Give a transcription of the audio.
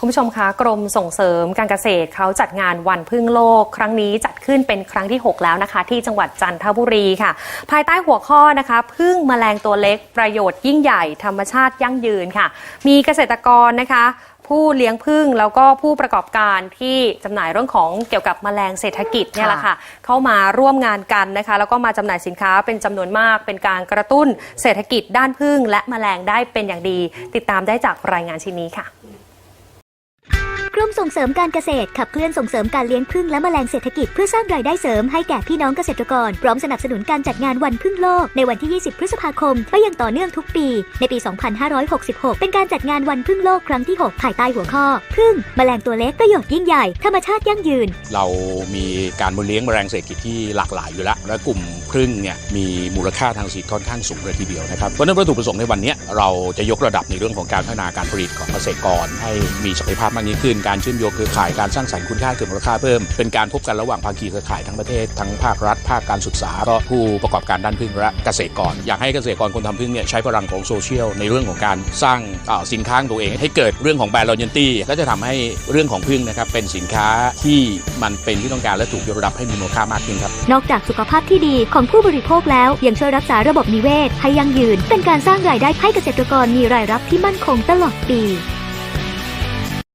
คุณผู้ชมคะกรมส่งเสริมการเกษตรเขาจัดงานวันพึ่งโลก ครั้งนี้จัดขึ้นเป็นครั้งที่ 6 แล้วนะคะ ที่จังหวัดจันทบุรีค่ะ ภายใต้หัวข้อนะคะพึ่งแมลงตัวเล็กประโยชน์ยิ่งใหญ่ธรรมชาติยั่งยืนค่ะ มีเกษตรกรนะคะผู้เลี้ยงพึ่งแล้วก็ผู้ประกอบการที่จำหน่ายเรื่องของเกี่ยวกับแมลงเศรษฐกิจเนี่ยแหละค่ะ เข้ามาร่วมงานกันนะคะ แล้วก็มาจำหน่ายสินค้าเป็นจำนวนมาก เป็นการกระตุ้นเศรษฐกิจด้านพึ่งและแมลงได้เป็นอย่างดี ติดตามได้จากรายงานชิ้นนี้ค่ะก รมส่งเสริมการเกษตรขับเคลื่อนส่งเสริมการเลี้ยงผึ้งและแมลงเศรษฐกิจเพื่อสร้างรายได้เสริมให้แก่พี่น้องเกษตรกร พร้อมสนับสนุนการจัดงานวันผึ้งโลกในวันที่ 20 พฤษภาคมไปยังต่อเนื่องทุกปี ในปี 2566 เป็นการจัดงานวันผึ้งโลกครั้งที่ 6 ภายใต้หัวข้อผึ้งแมลงตัวเล็กประโยชน์ยิ่งใหญ่ ธรรมชาติยั่งยืน เรามีการเลี้ยงแมลงเศรษฐกิจที่หลากหลายอยู่แล้วและกลุ่มพึ่งเนี่ยมีมูลค่าทางเศรษฐกิจค่อนข้างสูงเลยทีเดียวนะครับเพราะนั้นวัตถุประสงค์ในวันนี้เราจะยกระดับในเรื่องของการพัฒนาการผลิตของเกษตรกร ให้มีศักยภาพมากยิ่งขึ้นการเชื่อมโยงเครือข่ายการสร้างสรรค์คุณค่าเกิดมูลค่าเพิ่ม เป็นการพบกันระหว่างภาคีเครือข่ายทั้งประเทศทั้งภาครัฐ ภาคการศึกษาและผู้ประกอบการด้านพึ่งและเกษตรกร อยากให้เกษตรกรคนทำพึ่งเนี่ยใช้พลังของโซเชียลในเรื่องของการสร้างสินค้าตัวเอง ให้เกิดเรื่องของแบรนด์ลอยตี้และจะทำให้เรื่องของพึ่งนะครับเป็นสินค้าที่มันเป็นที่ต้องการและถูกยกระดับให้มีมูลค่ามากขึ้นครับนอกจากสุขภาพที่ดีของผู้บริโภคแล้วยังช่วยรักษาระบบนิเวศให้ยั่งยืน เป็นการสร้างรายได้ให้เกษตรกรมีรายรับที่มั่นคงตลอดปี